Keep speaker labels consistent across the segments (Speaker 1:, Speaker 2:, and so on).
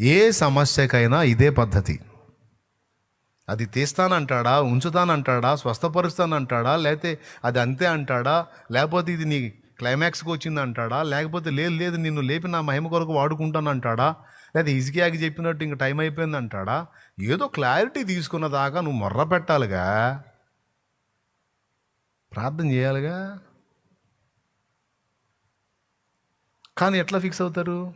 Speaker 1: ఏ సమస్యకైనా ఇదే పద్ధతి. అది తీస్తానంటాడా ఉంచుతానంటాడా స్వస్థపరుస్తానంటాడా లేకపోతే అది అంతే అంటాడా లేకపోతే ఇది నీ క్లైమాక్స్కి వచ్చింది అంటాడా లేకపోతే లేదు లేదు నిన్ను లేపి నా మహిమ కొరకు వాడుకుంటానంటాడా లేదా ఇజికియాకి చెప్పినట్టు ఇంక టైం అయిపోయింది అంటాడా ఏదో క్లారిటీ తీసుకున్న దాకా నువ్వు మొర్ర పెట్టాలిగా. ప్రార్థన చేయాలిగా. కానీ ఎట్లా ఫిక్స్ అవుతారు?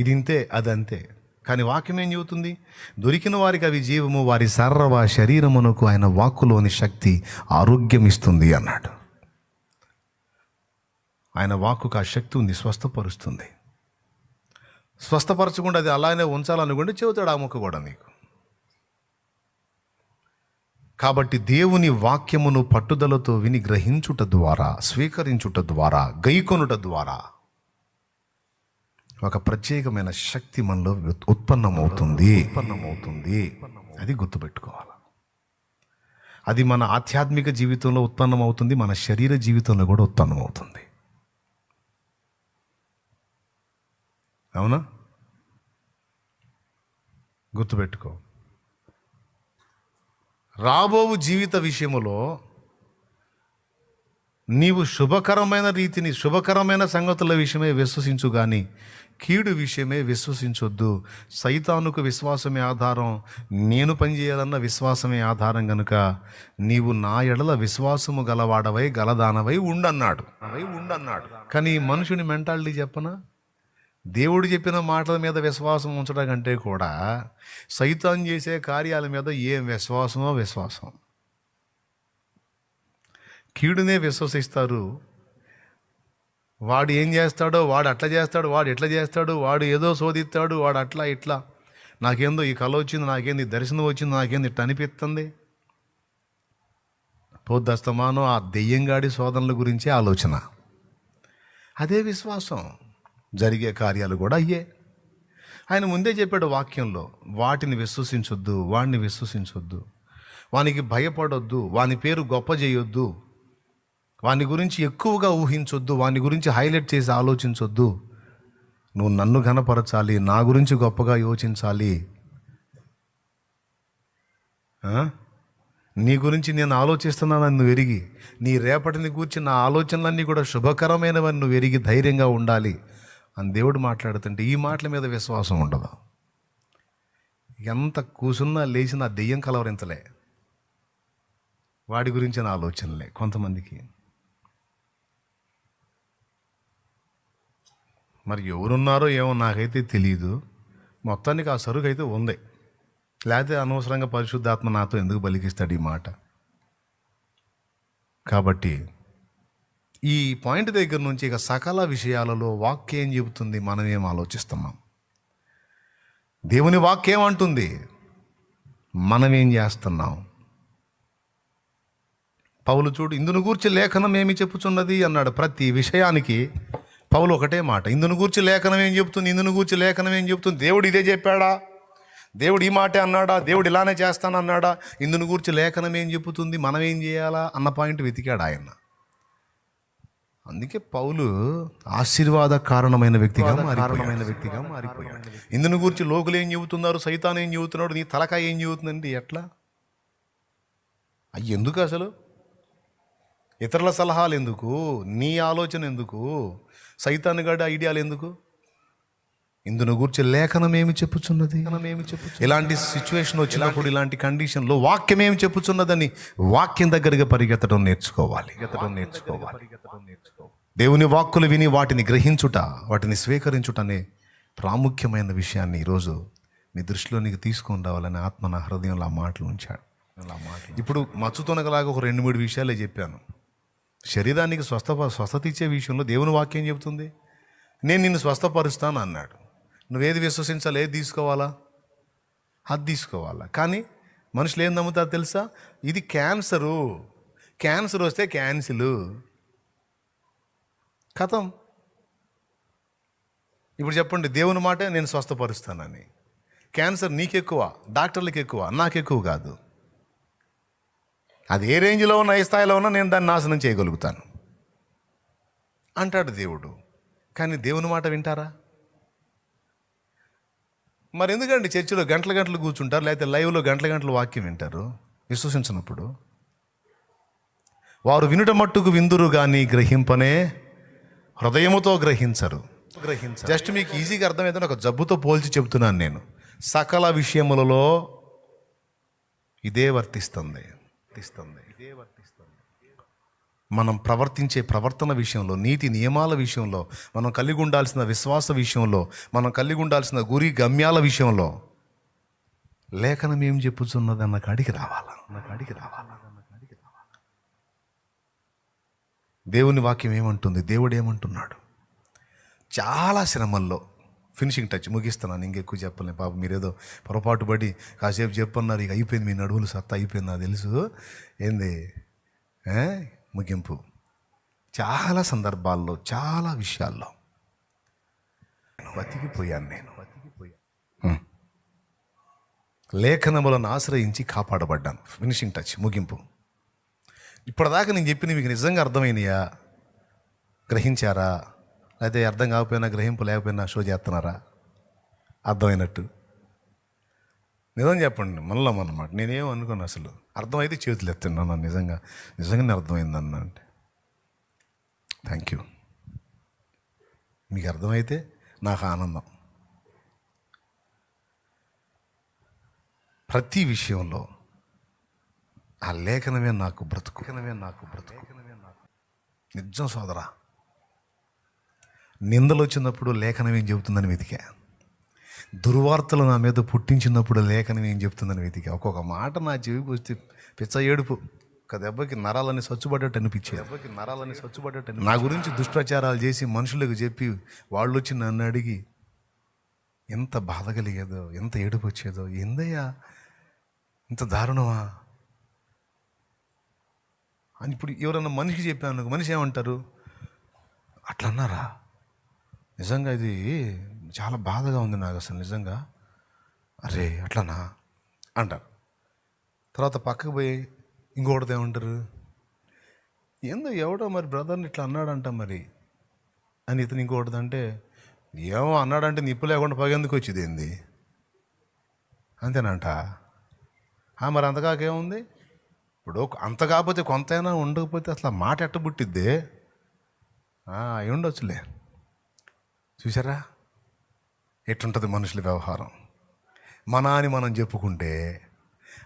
Speaker 1: ఇది ఇంతే అదంతే. కానీ వాక్యం ఏం చెబుతుంది? దొరికిన వారికి అవి జీవము వారి సర్వ శరీరమునకు ఆయన వాక్కులోని శక్తి ఆరోగ్యం ఇస్తుంది అన్నాడు. ఆయన వాక్కుకు ఆ శక్తి ఉంది స్వస్థపరుస్తుంది. స్వస్థపరచకుండా అది అలానే ఉంచాలనుకుంటే చెబుతాడు ఆ ముక్క కూడా నీకు. కాబట్టి దేవుని వాక్యమును పట్టుదలతో విని గ్రహించుట ద్వారా స్వీకరించుట ద్వారా గైకొనుట ద్వారా ఒక ప్రత్యేకమైన శక్తి మనలో ఉత్పన్నమవుతుంది. ఉత్పన్నమవుతుంది. అది గుర్తుపెట్టుకోవాలి. అది మన ఆధ్యాత్మిక జీవితంలో ఉత్పన్నమవుతుంది మన శరీర జీవితంలో కూడా ఉత్పన్నమవుతుంది. అవునా? గుర్తుపెట్టుకో. రాబోవు జీవిత విషయములో నీవు శుభకరమైన రీతిని శుభకరమైన సంగతుల విషయమే విశ్వసించు కానీ కీడు విషయమే విశ్వసించొద్దు. సైతానుకు విశ్వాసమే ఆధారం నేను పనిచేయాలన్న విశ్వాసమే ఆధారం గనుక నీవు నా ఎడల విశ్వాసము గలవాడవై గలదానవై ఉండన్నాడు. అవై ఉండన్నాడు కానీ మనుషుని మెంటాలిటీ చెప్పనా? దేవుడు చెప్పిన మాటల మీద విశ్వాసం ఉంచడం కంటే కూడా సైతాన్ చేసే కార్యాల మీద ఏం విశ్వాసమో విశ్వాసం. కీడునే విశ్వసిస్తారు. వాడు ఏం చేస్తాడో వాడు అట్లా చేస్తాడు వాడు ఎట్లా చేస్తాడు వాడు ఏదో శోధిస్తాడు వాడు అట్లా ఇట్లా. నాకేందో ఈ కళ వచ్చింది నాకేంది దర్శనం వచ్చింది నాకేంది ఇట్లా అనిపిస్తుంది? పొద్దస్తమానం ఆ దెయ్యంగాడి శోధనల గురించే ఆలోచన. అదే విశ్వాసం. జరిగే కార్యాలు కూడా అయ్యే. ఆయన ముందే చెప్పాడు వాక్యంలో వాటిని విశ్వసించొద్దు వాడిని విశ్వసించొద్దు. వానికి భయపడొద్దు వాని పేరు గొప్ప చేయొద్దు. వాని గురించి ఎక్కువగా ఊహించొద్దు వాని గురించి హైలైట్ చేసి ఆలోచించొద్దు. నువ్వు నన్ను ఘనపరచాలి నా గురించి గొప్పగా యోచించాలి. నీ గురించి నేను ఆలోచిస్తున్నానని నువ్వు ఎరిగి నీ రేపటిని గురించి నా ఆలోచనలన్నీ కూడా శుభకరమైనవని నువ్వు ఎరిగి ధైర్యంగా ఉండాలి అని దేవుడు మాట్లాడుతుంటే ఈ మాటల మీద విశ్వాసం ఉండదు. ఎంత కూసున్నా లేచినా దెయ్యం కలవరించలే. వాడి గురించిన ఆలోచనలే కొంతమందికి. మరి ఎవరున్నారో ఏమో నాకైతే తెలియదు మొత్తానికి ఆ సరుకు అయితే ఉంది. లేకపోతే అనవసరంగా పరిశుద్ధాత్మ నాతో ఎందుకు బలికిస్తాడు ఈ మాట? కాబట్టి ఈ పాయింట్ దగ్గర నుంచి ఇక సకల విషయాలలో వాక్యం చెబుతుంది? మనం ఏం ఆలోచిస్తున్నాం దేవుని వాక్యం అంటుంది మనం ఏం చేస్తున్నాం? పౌలు చూడు ఇందును గూర్చి లేఖనం ఏమి చెప్పుచున్నది? అన్నాడు. ప్రతి విషయానికి పౌలు ఒకటే మాట ఇందును గూర్చి లేఖనం ఏం చెప్తుంది? ఇందును గూర్చి లేఖనం ఏం చెప్తుంది? దేవుడు ఇదే చెప్పాడా? దేవుడు ఈ మాటే అన్నాడా? దేవుడు ఇలానే చేస్తానన్నాడా? ఇందును గూర్చి లేఖనం ఏం చెప్పుతుంది మనం ఏం చేయాలా? అన్న పాయింట్ వెతికాడు ఆయన. అందుకే పౌలు ఆశీర్వాద కారణమైన వ్యక్తిగా కారణమైన వ్యక్తిగా మారిపోయాడు. ఇందును గురించి లోకులు ఏం చెబుతున్నారు? సైతాన్ ఏం చెబుతున్నాడు? నీ తలకాయ ఏం చెబుతుందండి? ఎట్లా? అయ్యి ఎందుకు అసలు? ఇతరుల సలహాలు ఎందుకు? నీ ఆలోచన ఎందుకు? సైతాన్ గడి ఐడియాలు ఎందుకు? ఇందును గురించి లేఖనం ఏమి చెప్పుచున్నది? ఏమి చెప్పు ఇలాంటి సిచ్యువేషన్ వచ్చినప్పుడు ఇలాంటి కండిషన్లో వాక్యం ఏమి చెప్పుచున్నదని వాక్యం దగ్గరగా పరిగెత్తడం నేర్చుకోవాలి. నేర్చుకోవాలి. దేవుని వాక్కులు విని వాటిని గ్రహించుట వాటిని స్వీకరించుట అనే ప్రాముఖ్యమైన విషయాన్ని ఈరోజు మీ దృష్టిలోనికి తీసుకొని రావాలని ఆత్మ నా హృదయంలో ఆ మాటలు ఉంచాడు. ఇప్పుడు మచ్చుతోనగలాగా ఒక రెండు మూడు విషయాలే చెప్పాను. శరీరానికి స్వస్థ స్వస్థత ఇచ్చే విషయంలో దేవుని వాక్యం చెబుతుంది. నేను నిన్ను స్వస్థపరుస్తాను అన్నాడు. నువ్వేది విశ్వసించాలి ఏది తీసుకోవాలా? అది తీసుకోవాలా. కానీ మనుషులు ఏం నమ్ముతారు తెలుసా? ఇది క్యాన్సరు. క్యాన్సర్ వస్తే క్యాన్సిల్. కథం. ఇప్పుడు చెప్పండి దేవుని మాటే నేను స్వస్థపరుస్తానని. క్యాన్సర్ నీకెక్కువ డాక్టర్లకు ఎక్కువ నాకు ఎక్కువ కాదు. అది ఏ రేంజ్లో ఉన్నా ఏ స్థాయిలో ఉన్నా నేను దాన్ని నాశనం చేయగలుగుతాను. అంటాడు దేవుడు. కానీ దేవుని మాట వింటారా? మరి ఎందుకండి చర్చిలో గంటల గంటలు కూర్చుంటారు లేకపోతే లైవ్లో గంటల గంటలు వాక్యం వింటారు? విశ్వసించినప్పుడు. వారు వినుట మట్టుకు విందురు కానీ గ్రహింపనే హృదయముతో గ్రహించరు. గ్రహించరు. జస్ట్ మీకు ఈజీగా అర్థమైతే ఒక జబ్బుతో పోల్చి చెబుతున్నాను నేను. సకల విషయములలో ఇదే వర్తిస్తుంది. వర్తిస్తుంది. ఇదే వర్తిస్తుంది మనం ప్రవర్తించే ప్రవర్తన విషయంలో నీతి నియమాల విషయంలో మనం కలిగి ఉండాల్సిన విశ్వాస విషయంలో మనం కలిగి ఉండాల్సిన గురి గమ్యాల విషయంలో లేఖనం ఏం చెప్పుచున్నది అన్న కాడికి రావాలా? అన్న కాడికి రావాలా రావాలా? దేవుని వాక్యం ఏమంటుంది? దేవుడు ఏమంటున్నాడు? చాలా శ్రమల్లో ఫినిషింగ్ టచ్ ముగిస్తున్నాను ఇంకెక్కువ చెప్పలేను. పాపం మీరేదో పొరపాటు పడి కాసేపు చెప్పన్నారు ఇక అయిపోయింది మీ నడువులు సత్తా అయిపోయింది నాకు తెలుసు. ఏంది? ముగింపు. చాలా సందర్భాల్లో చాలా విషయాల్లో. బతికిపోయాను నేను. లేఖనములను ఆశ్రయించి కాపాడబడ్డాను. ఫినిషింగ్ టచ్ ముగింపు. ఇప్పటిదాకా నేను చెప్పిన మీకు నిజంగా అర్థమైనయా? గ్రహించారా? లేకపోతే అర్థం కాకపోయినా గ్రహింపు లేకపోయినా షో చేస్తున్నారా? అర్థమైనట్టు. నిజం చెప్పండి మనలో అన్నమాట. నేనేం అనుకోను అసలు. అర్థమైతే చేతులు ఎత్తున్నాను నిజంగా. నిజంగానే అర్థమైందన్న అంటే. థ్యాంక్ యూ మీకు అర్థమైతే నాకు ఆనందం. ప్రతి విషయంలో ఆ లేఖనమే నాకు బ్రతుకునమే నాకు బ్రతుకునమే నాకు. నిజం సోదరా. నిందలు వచ్చినప్పుడు లేఖనం ఏం చెబుతుందని వెతికా. దుర్వార్తలు నా మీద పుట్టించినప్పుడు లేఖనం ఏం చెప్తుందని వెతికా. ఒక్కొక్క మాట నా చెవికి వస్తే పిచ్చ ఏడుపు. ఒక దెబ్బకి నరాలని స్వచ్ఛపడ్డట్టు అనిపించే దెబ్బకి నరాలని స్వచ్ఛపడ్డట్టు నా గురించి దుష్ప్రచారాలు చేసి మనుషులకు చెప్పి వాళ్ళు వచ్చి నన్ను అడిగి ఎంత బాధ కలిగేదో ఎంత ఏడుపు వచ్చేదో ఏందయ్యా? ఇంత దారుణమా? అని ఇప్పుడు ఎవరన్నా మనిషికి చెప్పాను మనిషి ఏమంటారు? అట్లా అన్నారా నిజంగా ఇది చాలా బాధగా ఉంది నాకు అసలు నిజంగా. అరే అట్లానా? అంటారు. తర్వాత పక్కకు పోయి ఇంకొకటిది ఏమంటారు? ఏందో ఎవడో మరి బ్రదర్ని ఇట్లా అన్నాడంట మరి. అని ఇతను ఇంకోటిది అంటే ఏమో అన్నాడంటే నిప్పు లేకుండా పగేందుకు వచ్చింది ఏంది? అంతేనంట. మరి అంతకాకేముంది ఇప్పుడు అంత కాకపోతే కొంతైనా ఉండకపోతే అసలు మాట ఎట్ట పుట్టిద్ది? అయి ఉండొచ్చులే. చూసారా ఎట్టుంటుంది మనుషుల వ్యవహారం? మన అని మనం చెప్పుకుంటే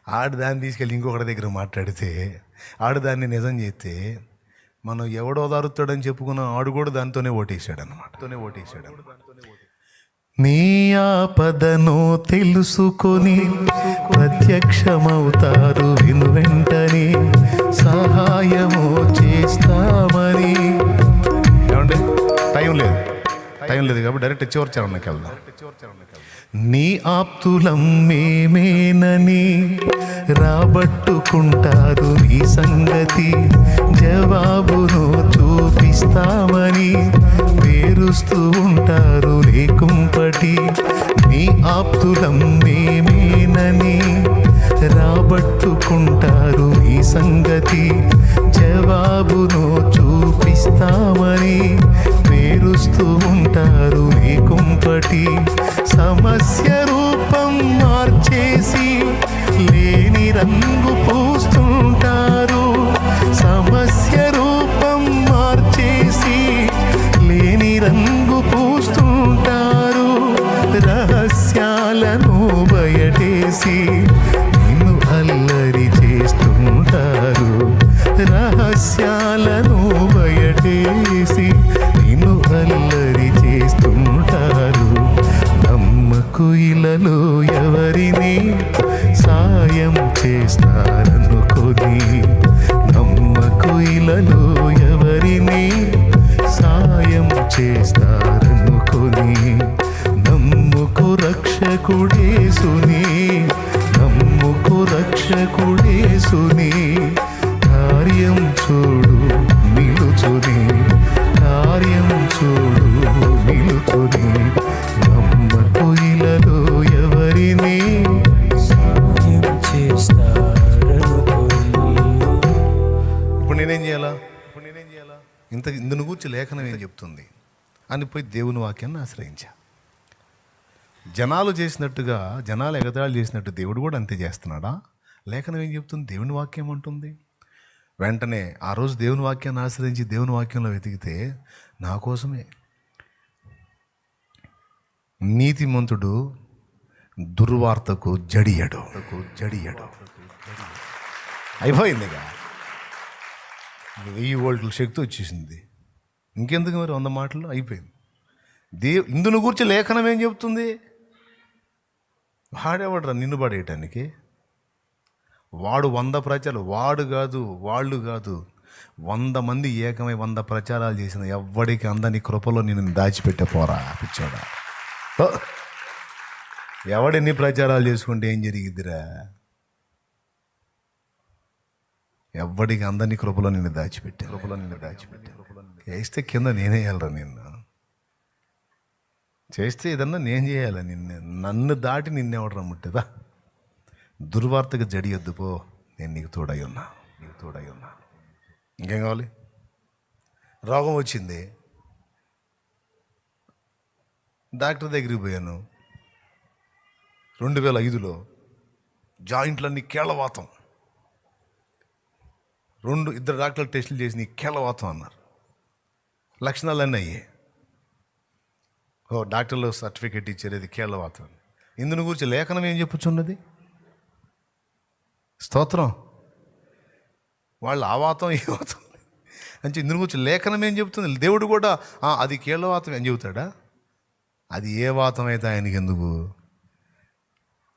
Speaker 1: ఆడదాన్ని తీసుకెళ్ళి ఇంకొకటి దగ్గర మాట్లాడితే ఆడదాన్ని నిజం చేస్తే మనం ఎవడో దారుతాడని చెప్పుకున్నాం ఆడు కూడా దాంతోనే ఓటేసాడు అనమాట ఓటేసాడు. నీ ఆపదను తెలుసుకొని ప్రత్యక్షమవుతారు విను వెంటనే సహాయము చేస్తామని. ఏమండి? టైం లేదు. టైం లేదు కాబట్టి డైరెక్ట్ చివరి చరణకి వెళ్దాం. నీ ఆప్తులం మేమేనని రాబట్టుకుంటారు నీ సంగతి. జవాబును చూపిస్తామని పేరుస్తూ ఉంటారు లేకుంపటి నీ ఆప్తులం మేమేనని రాబట్టుకుంటారు నీ సంగతి. జవాబును లేకుంపటి సమస్య రక్షకుడేసుని నమ్ముకు రక్షకుడేసుని కార్యం చూడు నిలుచుని కార్యం చూడు నిలుచుని నమ్మకు ఇలలో ఎవరిని ఇప్పుడు నేనేం చేయాలా? ఇప్పుడు నేనేం చేయాలా? ఇంత ఇందును గూర్చి లేఖనం ఏం చెప్తుంది? అని పోయి దేవుని వాక్యాన్ని ఆశ్రయించా. జనాలు చేసినట్టుగా జనాలు ఎగతాళి చేసినట్టు దేవుడు కూడా అంతే చేస్తున్నాడా? లేఖనం ఏం చెప్తుంది? దేవుని వాక్యం ఉంటుంది వెంటనే ఆ రోజు దేవుని వాక్యాన్ని ఆశ్రయించి దేవుని వాక్యంలో వెతికితే నా కోసమే. నీతిమంతుడు దుర్వార్తకు జడియడు. జడియడు. అయిపోయిందిగా. వెయ్యి వోల్ట్ల శక్తి వచ్చేసింది. ఇంకెందుకు మరి వంద మాటలు? అయిపోయింది. దే ఇందును గురించి లేఖనం ఏం చెప్తుంది? వాడేవాడరా నిన్ను పడేయటానికి వాడు వంద ప్రచారాలు వాడు కాదు వాళ్ళు కాదు. వంద మంది ఏకమై వంద ప్రచారాలు చేసిన ఎవ్వడికి అందని కృపలో నేను దాచిపెట్టే పోరా పిచ్చోడా. ఎవడెన్ని ప్రచారాలు చేసుకుంటే ఏం జరిగిద్దిరా? ఎవ్వడికి అందని కృపలో నిన్ను దాచిపెట్టే కృపలో నిన్ను దాచిపెట్టే. వేస్తే కింద నేనే వెళ్ళరా నిన్ను? చేస్తే ఏదన్నా నేను చేయాలి? నిన్ను నన్ను దాటి నిన్నెవడరా ముట్టదా దుర్వార్తకు జడియొద్దు పో. నేను నీకు తోడై ఉన్నా. నీకు తోడై ఉన్నా. ఇంకేం కావాలి? రోగం వచ్చింది. డాక్టర్ దగ్గరికి పోయాను. రెండు వేల ఐదులో జాయింట్లన్నీ కేళవాతం రెండు ఇద్దరు డాక్టర్లు టెస్టులు చేసి నీ కేళవాతం అన్నారు. లక్షణాలన్నీ అయ్యాయి. ఓ డాక్టర్లు సర్టిఫికేట్ ఇచ్చారు ఇది కేళ్ళవాతం ఇందుని గురించి లేఖనం ఏం చెప్పుచున్నది? స్తోత్రం. వాళ్ళు ఆ వాతం ఈ వాతం. అంటే ఇందుని గురించి లేఖనం ఏం చెప్తుంది? దేవుడు కూడా అది అది కీళ్ళవాతం ఏం చెబుతాడా? అది ఏ వాతం అయితే ఆయనకి ఎందుకు?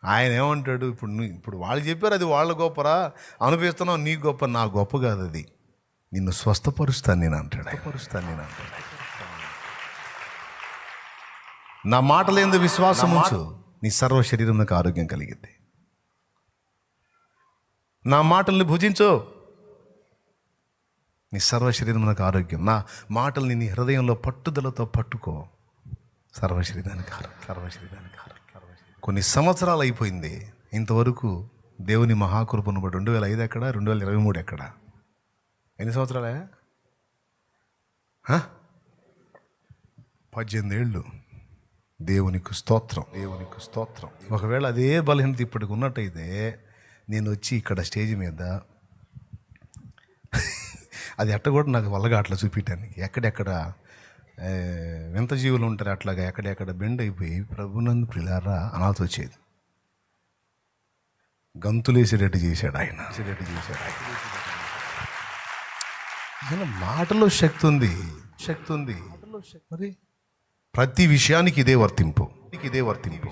Speaker 1: ఆయన ఏమంటాడు? ఇప్పుడు ఇప్పుడు వాళ్ళు చెప్పారు అది వాళ్ళ గొప్పరా? అనిపిస్తున్నావు నీ గొప్ప నా గొప్ప కాదు అది. నిన్ను స్వస్థపరుస్తాను నేను అంటాడు పరుస్తాను నేను అంటాడు. నా మాటలేందు విశ్వాసం ఉంచు. నీ సర్వ శరీరంలో ఆరోగ్యం కలిగింది నా మాటల్ని భుజించు. నీ సర్వ శరీరంలో ఆరోగ్యం. నా మాటల్ని నీ హృదయంలో పట్టుదలతో పట్టుకో. సర్వ శరీరానికి ఆరోగ్యం సర్వ శరీరానికి ఆరోగ్యం కొన్ని సంవత్సరాలు అయిపోయింది. ఇంతవరకు దేవుని మహాకృపను బట్టి రెండు వేల ఐదు ఎక్కడ రెండు వేల ఇరవై మూడు ఎక్కడ? ఎన్ని సంవత్సరాలే? పద్దెనిమిది ఏళ్ళు. దేవునికి స్తోత్రం. దేవునికి స్తోత్రం. ఒకవేళ అదే బలహీనత ఇప్పటికి ఉన్నట్టయితే నేను వచ్చి ఇక్కడ స్టేజ్ మీద అది ఎట్ట కూడా నాకు వల్లగా అట్లా చూపించడానికి ఎక్కడెక్కడ వింత జీవులు ఉంటారు అట్లాగా ఎక్కడెక్కడ బెండ్ అయిపోయి ప్రభునందు ప్రిలారా అనాల్సి వచ్చేది. గంతులేసేటట్టు చేశాడు ఆయన. చేసేటట్టు చేశాడు ఆయన. ఆయన మాటలో శక్తి ఉంది. శక్తి ఉంది. మరి ప్రతి విషయానికి ఇదే వర్తింపు. ఇదే వర్తింపు.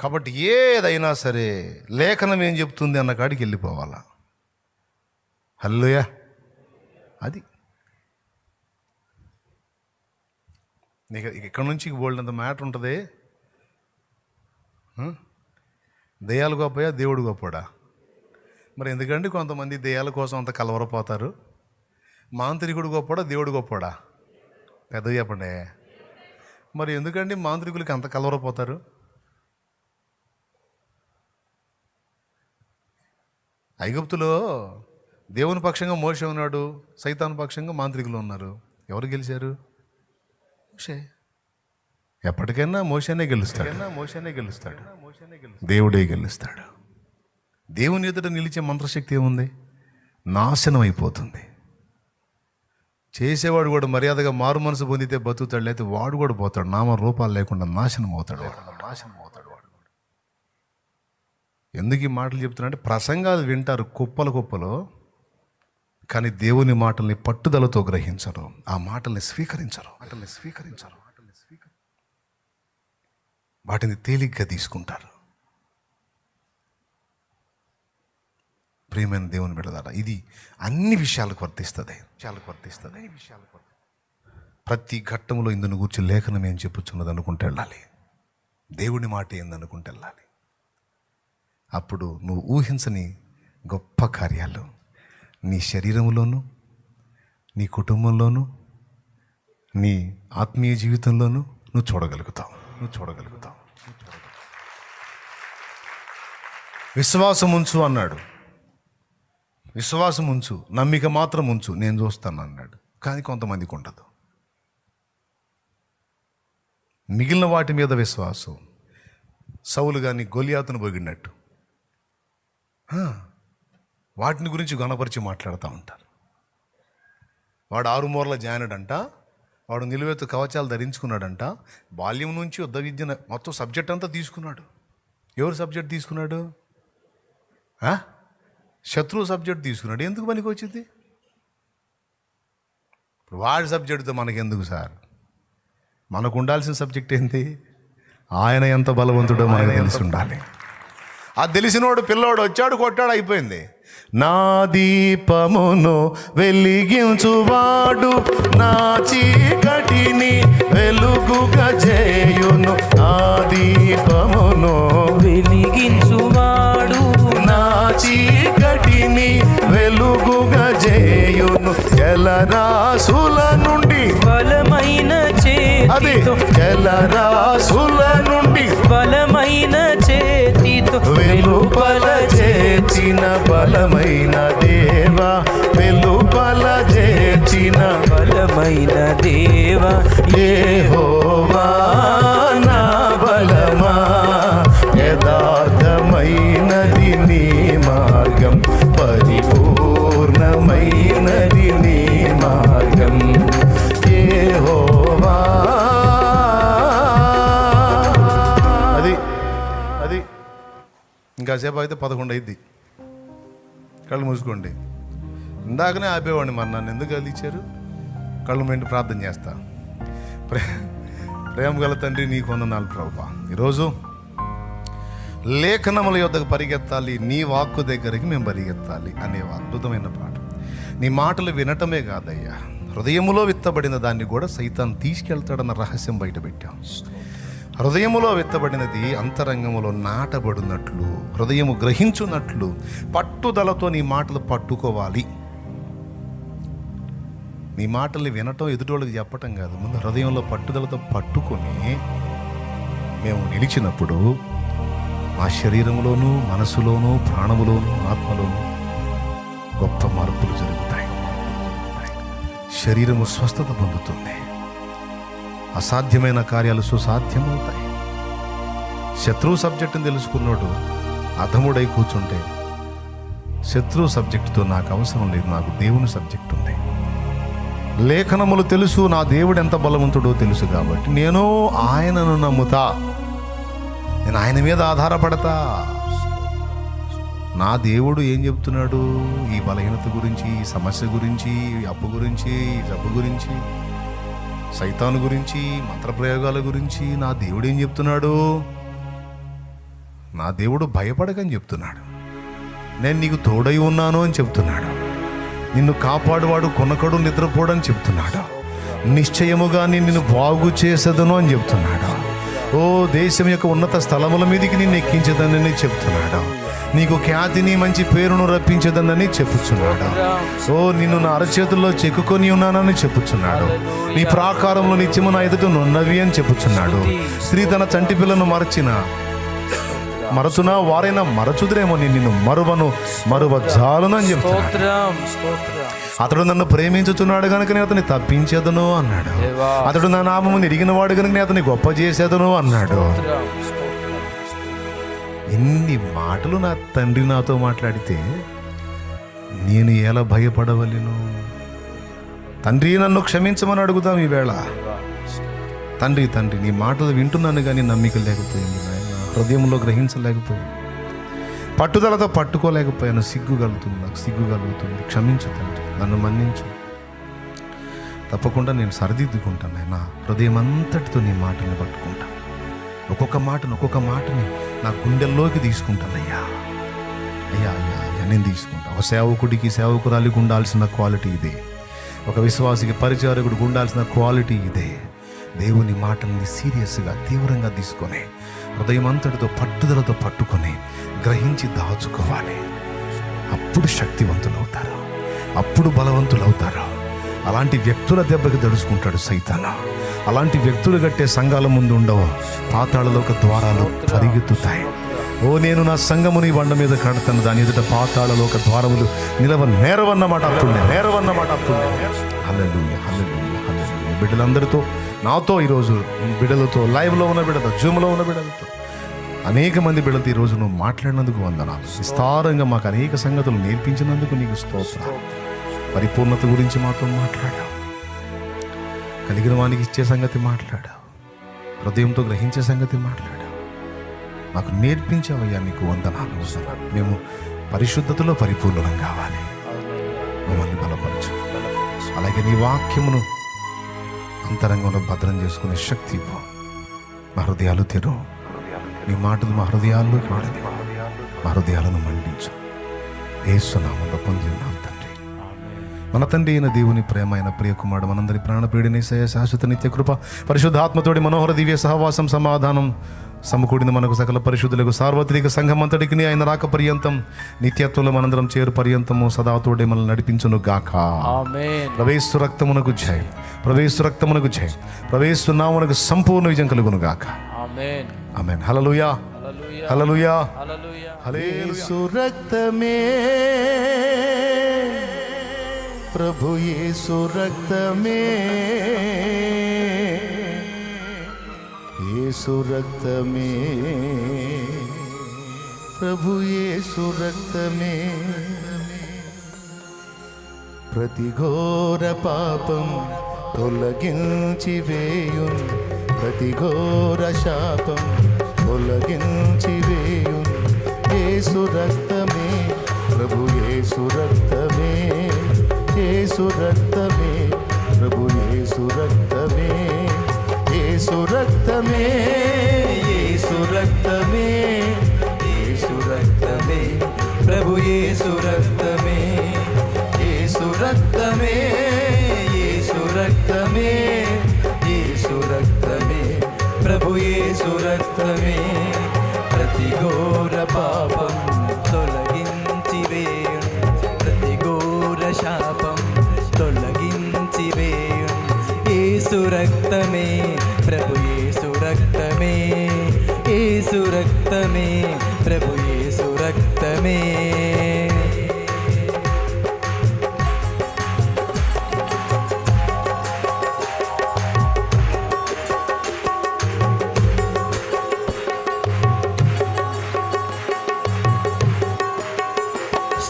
Speaker 1: కాబట్టి ఏదైనా సరే లేఖనం ఏం చెప్తుంది అన్న కాడికి వెళ్ళిపోవాలా? హల్లోయా అది. నీకు ఇక్కడ నుంచి బోల్డ్ మ్యాటర్ ఉంటుంది? దయ్యాలు దెయ్యాలు గొప్పయా? దేవుడు గొప్పడా మరి ఎందుకంటే కొంతమంది దెయ్యాల కోసం అంత కలవరపోతారు? మాంత్రికుడు గొప్పడా దేవుడు గొప్పడా పెద్దగా చెప్పండి. మరి ఎందుకండి మాంత్రికులకి అంత కలవరపోతారు? ఐగుప్తులో దేవుని పక్షంగా మోసే ఉన్నాడు సైతాన్ పక్షంగా మాంత్రికులు ఉన్నారు. ఎవరు గెలిచారు? మోషే. ఎప్పటికైనా మోసేనే గెలుస్తాడు. మోసేనే గెలుస్తాడు. దేవుడే గెలుస్తాడు. దేవుని ఎదుట నిలిచే మంత్రశక్తి ఏముంది? నాశనం అయిపోతుంది చేసేవాడు కూడా మర్యాదగా మారు మనసు పొందితే బతుకుతాడు లేకపోతే వాడు కూడా పోతాడు. నామ రూపాలు లేకుండా నాశనం అవుతాడు వాడు. నాశనం అవుతాడు వాడు. ఎందుకు ఈ మాటలు చెప్తున్నా ప్రసంగాలు వింటారు కుప్పలు కుప్పలు కానీ దేవుని మాటల్ని పట్టుదలతో గ్రహించరు. ఆ మాటల్ని స్వీకరించరు. మాటల్ని స్వీకరించరు. వాటిని తేలిగ్గా తీసుకుంటారు. ప్రియమైన దేవుని బిడ్డదారా ఇది అన్ని విషయాలకు వర్తిస్తుంది. విషయాలకు వర్తిస్తుంది. విషయాలకు ప్రతి ఘట్టంలో ఇందును కూర్చి లేఖనం ఏం చెప్పుచున్నది అనుకుంటే వెళ్ళాలి. దేవుని మాట ఏందనుకుంటే వెళ్ళాలి. అప్పుడు నువ్వు ఊహించని గొప్ప కార్యాలు నీ శరీరంలోనూ నీ కుటుంబంలోనూ నీ ఆత్మీయ జీవితంలోనూ నువ్వు చూడగలుగుతావు. నువ్వు చూడగలుగుతావు. విశ్వాసం ఉంచు అన్నాడు. విశ్వాసం ఉంచు నమ్మిక మాత్రం ఉంచు నేను చూస్తాను అన్నాడు కానీ కొంతమందికి ఉండదు. మిగిలిన వాటి మీద విశ్వాసం. సౌలు కానీ గొలియాతను పొగిడినట్టు. వాటిని గురించి గణపరిచి మాట్లాడుతూ ఉంటారు. వాడు ఆరుమూరల జానడంట వాడు నిలువెత్తు కవచాలు ధరించుకున్నాడంట బాల్యం నుంచి యుద్ధ విద్య మొత్తం సబ్జెక్ట్ అంతా తీసుకున్నాడు. ఎవరు సబ్జెక్ట్ తీసుకున్నాడు? శత్రువు సబ్జెక్ట్ తీసుకున్నాడు. ఎందుకు పనికి వచ్చింది ఇప్పుడు వాడి సబ్జెక్టుతో మనకెందుకు సార్? మనకు ఉండాల్సిన సబ్జెక్ట్ ఏంటి ఆయన ఎంత బలవంతుడో మనకు తెలిసి ఉండాలి. ఆ తెలిసినోడు పిల్లోడు వచ్చాడు కొట్టాడు అయిపోయింది. నా దీపమును వెలిగించువాడు నా చీకటిని వెలుగుగా చేయును. నా దీపమును
Speaker 2: వెలిగించువాడు.
Speaker 1: చీకటిని వెలుగుగా చేయును జలరాసుల నుండి
Speaker 2: బలమైన
Speaker 1: అది
Speaker 2: చేతితో
Speaker 1: జలరాసుల నుండి
Speaker 2: బలమైన చేతితో
Speaker 1: వెలుపల చేర్చిన బలమైన దేవా వెలుపల చేర్చిన
Speaker 2: బలమైన దేవ
Speaker 1: యెహోవా నా బలమా యథార్థమైనది కాసేపు అయితే పదకొండు అయింది కళ్ళు మూసుకోండి. ఇందాకనే ఆపేవాడిని మరి నన్ను ఎందుకు కలిచారు కళ్ళు మెంటి ప్రార్థన చేస్తా. ప్రే ప్రేమ గల తండ్రి నీ కొందనాలు ప్రభా. ఈరోజు లేఖనముల యొద్దకు పరిగెత్తాలి నీ వాక్కు దగ్గరికి మేము పరిగెత్తాలి అనే అద్భుతమైన పాట. నీ మాటలు వినటమే కాదయ్యా. హృదయములో విత్తబడిన దాన్ని కూడా సైతాన్ని తీసుకెళ్తాడన్న రహస్యం బయటపెట్టాం హృదయములో విత్తబడినది అంతరంగములో నాటబడినట్లు హృదయము గ్రహించున్నట్లు పట్టుదలతో నీ మాటలు పట్టుకోవాలి. నీ మాటల్ని వినటం ఎదుటోళ్ళకి చెప్పటం కాదు. ముందు హృదయంలో పట్టుదలతో పట్టుకొని మేము నిలిచినప్పుడు మా శరీరంలోనూ మనసులోనూ ప్రాణములోనూ ఆత్మలోనూ గొప్ప మార్పులు జరుగుతాయి. శరీరము స్వస్థత పొందుతుంది. అసాధ్యమైన కార్యాలు సుసాధ్యమవుతాయి. శత్రువు సబ్జెక్టుని తెలుసుకున్నాడు అధముడై కూర్చుంటే శత్రువు సబ్జెక్టుతో నాకు అవసరం లేదు నాకు దేవుని సబ్జెక్ట్ ఉంది. లేఖనములు తెలుసు నా దేవుడు ఎంత బలవంతుడో తెలుసు కాబట్టి నేను ఆయనను నమ్ముతా. నేను ఆయన మీద ఆధారపడతా. నా దేవుడు ఏం చెప్తున్నాడు? ఈ బలహీనత గురించి ఈ సమస్య గురించి ఈ అప్పు గురించి ఈ జబ్బు గురించి సైతాను గురించి మంత్రప్రయోగాల గురించి నా దేవుడు ఏం చెప్తున్నాడు? నా దేవుడు భయపడకని చెప్తున్నాడు. నేను నీకు తోడై ఉన్నాను అని చెప్తున్నాడు. నిన్ను కాపాడువాడు కొనకడు నిద్రపోడని చెప్తున్నాడు. నిశ్చయముగా నిన్ను బాగు చేసేదను అని చెప్తున్నాడు. ఓ దేశం యొక్క ఉన్నత స్థలముల మీదకి నిన్ను ఎక్కించదనని చెప్తున్నాడు. నీకు ఖ్యాతిని మంచి పేరును రప్పించదనని చెప్పుచున్నాడు. ఓ నిన్ను నా అరచేతుల్లో చెక్కుకొని ఉన్నానని చెప్పుచున్నాడు. నీ ప్రాకారంలో నిత్యము నా ఎదుట నున్నవి అని చెప్పుచున్నాడు. స్త్రీ తన చంటి పిల్లను మరచిన మరచునా వారైనా మరచుదురేమో నేను నిన్ను మరువను మరువ జాలునని చెప్తున్నాడు. అతడు నన్ను ప్రేమించుచున్నాడు కనుక నేను అతన్ని తప్పించేదను అన్నాడు. అతడు నా నామముని ఎరిగిన వాడు కనుక నేను అతన్ని గొప్ప చేసేదను అన్నాడు. ఇన్ని మాటలు నా తండ్రి నాతో మాట్లాడితే నేను ఎలా భయపడవలను? తండ్రి నన్ను క్షమించమని అడుగుదాం ఈవేళ. తండ్రి తండ్రి నీ మాటలు వింటున్నాను కానీ నమ్మిక లేకపోయింది నాయన. హృదయంలో గ్రహించలేకపోయింది. పట్టుదలతో పట్టుకోలేకపోయాను. సిగ్గు కలుగుతుంది నాకు సిగ్గు కలుగుతుంది క్షమించు తండ్రి నన్ను మన్నించు. తప్పకుండా నేను సరిదిద్దుకుంటాను ఆయన హృదయం అంతటితో నీ మాటని పట్టుకుంటాను ఒక్కొక్క మాటను ఒక్కొక్క మాటని నా గుండెల్లోకి తీసుకుంటాను అయ్యా. అయ్యా అయ్యా అయ్యా నేను తీసుకుంటాను ఒక సేవకుడికి సేవకురాలికి ఉండాల్సిన క్వాలిటీ ఇదే. ఒక విశ్వాసికి పరిచారకుడికి ఉండాల్సిన క్వాలిటీ ఇదే. దేవుని మాటల్ని సీరియస్గా తీవ్రంగా తీసుకొని హృదయం అంతటితో పట్టుదలతో పట్టుకొని గ్రహించి దాచుకోవాలి. అప్పుడు శక్తివంతులవుతారు. అప్పుడు బలవంతులవుతారు. అలాంటి వ్యక్తుల దెబ్బకి దడుచుకుంటాడు సైతాన. అలాంటి వ్యక్తులు కట్టే సంఘాల ముందు ఉండవు. పాతాళలోక ద్వారాలు పరిగెత్తుతాయి. ఓ నేను నా సంఘముని బండ మీద కడతాను. దాని ఎదుట పాతాళలోక ద్వారములు నిలవ నేరవన్నమాట అప్పుడు నేరవన్నమాట అప్పుడు. హల్లెలూయా హల్లెలూయా హల్లెలూయా. బిడ్డలందరితో నాతో ఈరోజు బిడ్డలతో లైవ్లో ఉన్న బిడ్డతో జూమ్లో ఉన్న బిడ్డలతో. అనేక మంది బిడ్డలతో ఈరోజు నువ్వు మాట్లాడినందుకు వందనాలు. విస్తారంగా మాకు అనేక సంగతులు నేర్పించినందుకు నీకు స్తోత్ర పరిపూర్ణత గురించి మాతో మాట్లాడావు. కలిగిన వానికి ఇచ్చే సంగతి మాట్లాడావు. హృదయంతో గ్రహించే సంగతి మాట్లాడావు. మాకు నేర్పించావయ్యా నీకు వందనాలు వందనాలు. మేము పరిశుద్ధతలో పరిపూర్ణం కావాలి. మమ్మల్ని బలపరచు. అలాగే నీ వాక్యమును అంతరంగంలో భద్రం చేసుకునే శక్తి మా హృదయాలు తెరు నీ మాటలు మా హృదయాల్లో మా హృదయాలను మండించు ఏసునామంలో పొందిన్నాం తండ్రి. మన తండ్రి అయిన దేవుని ప్రేమ అయిన ప్రియకుమారుడు మనందరి ప్రాణపీడిని శాశ్వత నిత్య కృప పరిశుద్ధాత్మతోడి మనోహర దివ్య సహవాసం సమాధానం సమకూడిన మనకు సకల పరిశుద్ధులకు సార్వత్రిక సంఘమంతటికి ఆయన రాక పర్యంతం. నిత్యత్వంలో మనందరం చేరు పర్యంతము సదాతోడే మనల్ని నడిపించును గాక.
Speaker 2: ఆమేన్.
Speaker 1: ప్రవేశు రక్తమునకు జయం ప్రవేశు రక్తమునకు జయం ప్రవేశు నామునకు సంపూర్ణ విజయం కలుగును గాక.
Speaker 2: ఆమేన్.
Speaker 1: ఆమెన్. హల్లెలూయా.
Speaker 2: హల్లెలూయా.
Speaker 1: హల్లెలూయా.
Speaker 2: హల్లెలూయా.
Speaker 1: యేసు రక్తమే ప్రభు యేసు రక్తమే యేసు రక్తమే. ప్రభు యేసు రక్తమే. ప్రతి ఘోర పాపం తొలగించి వేయు ప్రతి ఘోర శాపం తొలగించి వేయు యేసు రక్తమే. ప్రభు యేసు రక్తమే. యేసు రక్తమే. ప్రభు యేసు రక్తమే యేసు రక్తమే యేసు రక్తమే యేసు రక్తమే.
Speaker 2: ప్రభు యేసు రక్తమే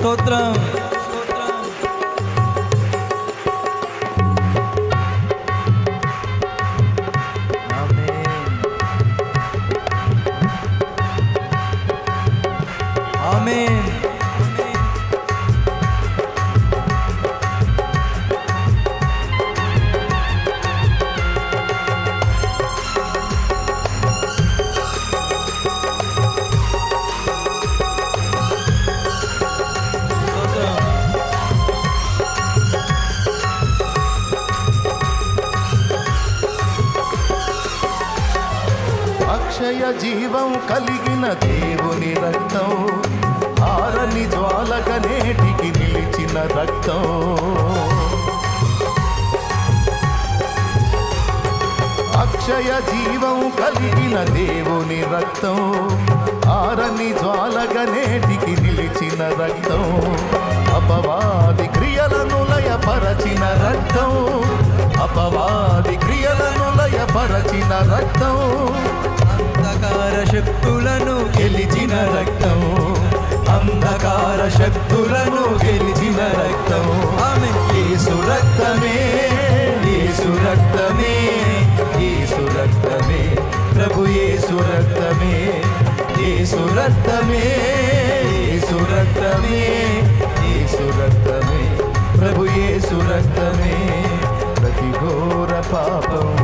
Speaker 2: స్తోత్రం
Speaker 1: నేటికి నిలిచిన రక్తం. అక్షయ జీవం కలిగిన దేవుని రక్తం. ఆరని జ్వాలక నేటికి నిలిచిన రక్తం. అపవాది క్రియలను లయపరచిన రక్తం. అపవాది క్రియలను లయపరచిన రక్తం.
Speaker 2: అంధకార శక్తులను గెలిచిన రక్తం. అంధకార శక్తులను గెలిచిన రక్తం ఆమె యేసు రక్తమే యేసు రక్తమే యేసు రక్తమే. ప్రభు యేసు రక్తమే యేసు రక్తమే యేసు రక్తమే యేసు రక్తమే. ప్రభు యేసు రక్తమే.
Speaker 1: ప్రతి ఘోర పాపం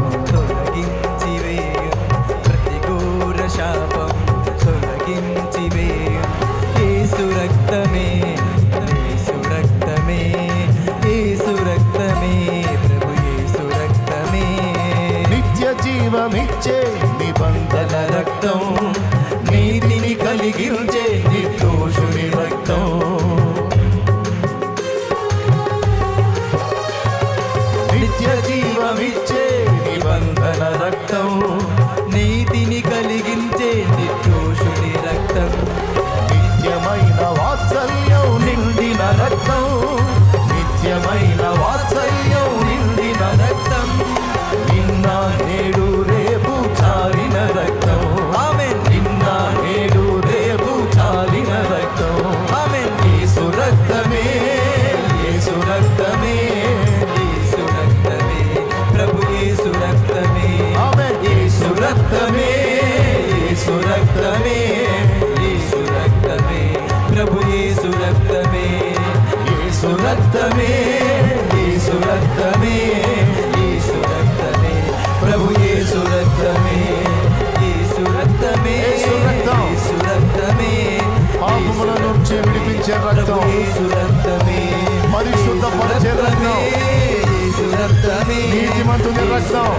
Speaker 1: నీతిమంతుని రక్తం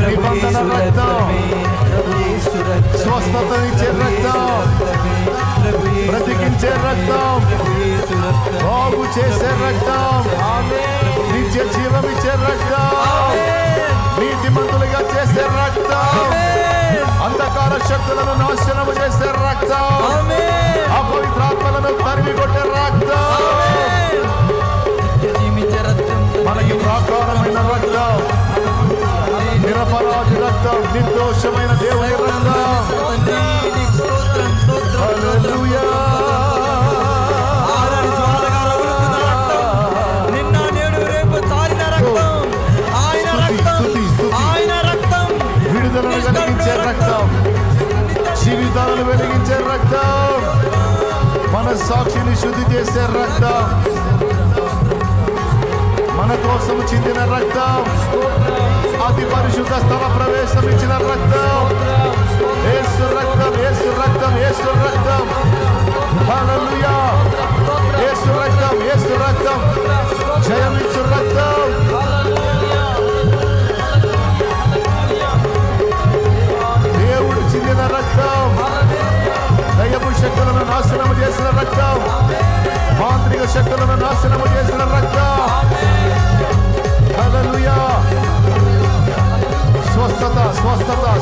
Speaker 1: నిబంధన రక్తం. స్వస్థతనిచ్చే రక్తం బ్రతికించే రక్తం బాగు చేసే రక్తం నిత్య జీవమిచ్చే రక్తం నీతిమంతులుగా చేసే రక్తం అంధకార శక్తులను నాశనము చేసే రక్తం అపవిత్రాత్మలను తరిమి కొట్టే రక్తం
Speaker 2: ఆయన రక్తం.
Speaker 1: విడుదలను కలిగించే రక్తం. జీవితాలను వెలిగించే రక్తం. మన సాక్షిని శుద్ధి చేసే రక్తం. మన కోసం చిందిన రక్తం. అతి పరిశుద్ధ స్థల ప్రవేశం ఇచ్చిన రక్తం. ఏసు రక్తం ఏసు రక్తం ఏసు రక్తం. హల్లెలూయా. ఏసు రక్తం ఏసు రక్తం. జయమిచ్చు రక్తం. దేవుడు చిందిన రక్తం. దయ్యపు శక్తులను నాశనము చేసిన రక్తం. మాంత్రిక శక్తులను నాశనము చేసిన రక్తం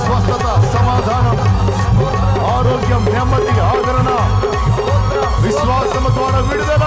Speaker 1: స్వస్థత సమాధానం ఆరోగ్యం నెమ్మది ఆదరణ. విశ్వాసము ద్వారా విడుదల.